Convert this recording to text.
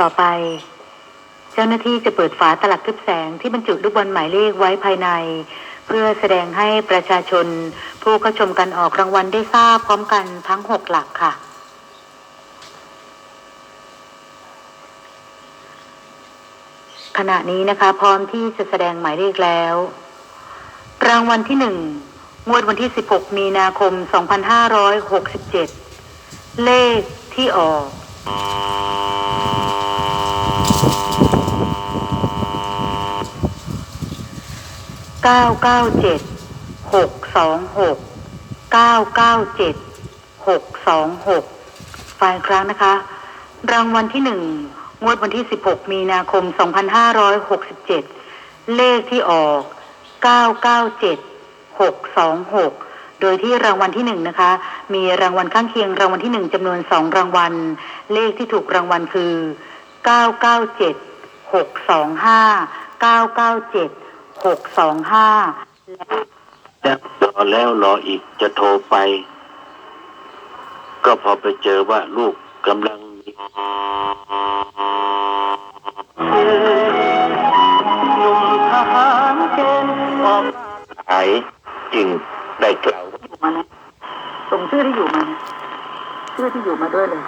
ต่อไป เจ้าหน้าที่จะเปิดฝาตลับทึบแสงที่บรรจุลูกบอลหมายเลขไว้ภายใน เพื่อแสดงให้ประชาชน ผู้เข้าชมการออกรางวัลได้ทราบพร้อมกันทั้งหกหลักค่ะขณะนี้นะคะ พร้อมที่จะแสดงหมายเลขแล้ว รางวัลที่หนึ่งงวดวันที่ 16 มีนาคม 2567 เลขที่ออก เก้าเก้าเจ็ดหกสองหกเก้าเก้าเจ็ดหกสองหกฝ่ายครั้งนะคะ รางวัลที่หนึ่งงวดวันที่สิบหกมีนาคมสองพันห้าร้อยหกสิบเจ็ดเลขที่ออกเก้าเก้าเจ็ดหกสองหกโดยที่รางวัลที่หนึ่งนะคะ มีรางวัลข้างเคียงรางวัลที่หนึ่งจำนวนสองรางวัล เลขที่ถูกรางวัลคือ เก้าเก้าเจ็ดหกสองห้าเก้าเก้าเจ็ดหกสองห้าแล้วรอแล้วรออีกจะโทรไป ก็พอไปเจอว่าลูกกำลังมีหนุ่มทหารเกณฑ์ออกหายจึงได้กล่าวส่งชื่อที่อยู่มา ชื่อที่อยู่มาด้วยเลย